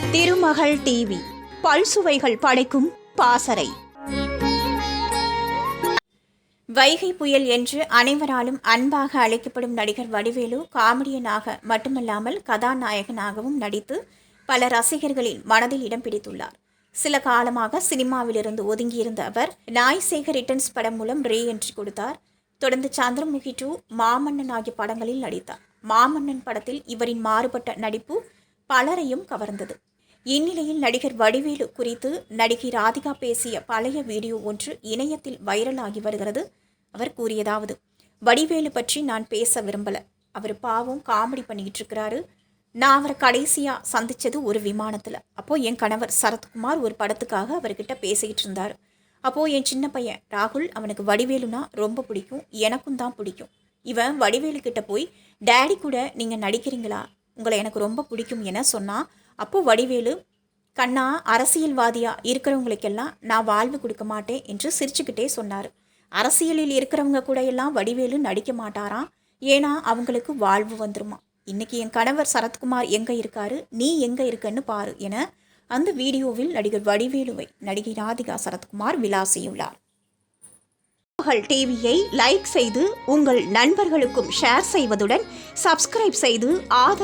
திருமகள் TV. பல்சுவைகள் படைக்கும் பாசறை. வைகை புயல் என்று அனைவராலும் அன்பாக அழைக்கப்படும் நடிகர் வடிவேலு காமெடியனாக மட்டுமல்லாமல் கதாநாயகனாகவும் நடித்து பல ரசிகர்களின் மனதில் இடம் பிடித்துள்ளார். சில காலமாக சினிமாவிலிருந்து ஒதுங்கியிருந்த அவர் நாய் சேகர் ரிட்டர்ன்ஸ் படம் மூலம் ரீ என்ட்ரி கொடுத்தார். தொடர்ந்து சந்திரமுகி டூ மாமன்னன் ஆகிய படங்களில் நடித்தார். மாமன்னன் படத்தில் இவரின் மாறுபட்ட நடிப்பு பலரையும் கவர்ந்தது. இந்நிலையில் நடிகர் வடிவேலு குறித்து நடிகை ராதிகா பேசிய பழைய வீடியோ ஒன்று இணையத்தில் வைரலாகி வருகிறது. அவர் கூறியதாவது வடிவேலு பற்றி நான் பேச விரும்பல. அவர் பாவம் காமெடி பண்ணிக்கிட்டு இருக்கிறாரு நான் அவரை கடைசியாக சந்தித்தது ஒரு விமானத்தில். அப்போது என் கணவர் சரத்குமார் ஒரு படத்துக்காக அவர்கிட்ட பேசிக்கிட்டு இருந்தார் அப்போது என் சின்ன பையன் ராகுல் அவனுக்கு வடிவேலுனா ரொம்ப பிடிக்கும் எனக்கும் தான் பிடிக்கும். இவன் வடிவேலு கிட்ட போய் டேடி கூட நீங்கள் நடிக்கிறீங்களா? உங்களை எனக்கு ரொம்ப பிடிக்கும் என சொன்னான் அப்போது வடிவேலு கண்ணா அரசியல்வாதியா இருக்கிறவங்களுக்கெல்லாம் நான் வாழ்வு கொடுக்க மாட்டேன் என்று சிரிச்சுக்கிட்டே சொன்னார். அரசியலில் இருக்கிறவங்க கூட எல்லாம் வடிவேலு நடிக்க மாட்டாராம் ஏன்னா அவங்களுக்கு வாழ்வு வந்துருமா. இன்னைக்கு என் கணவர் சரத்குமார் எங்கே இருக்காரு? நீ எங்கே இருக்கன்னு பாரு என அந்த வீடியோவில் நடிகர் வடிவேலுவை நடிகை ராதிகா சரத்குமார் விளாசியுள்ளார். மகள் டிவியை லைக் செய்து உங்கள் நண்பர்களுக்கும் ஷேர் செய்வதுடன் சப்ஸ்கிரைப் செய்து ஆதரவு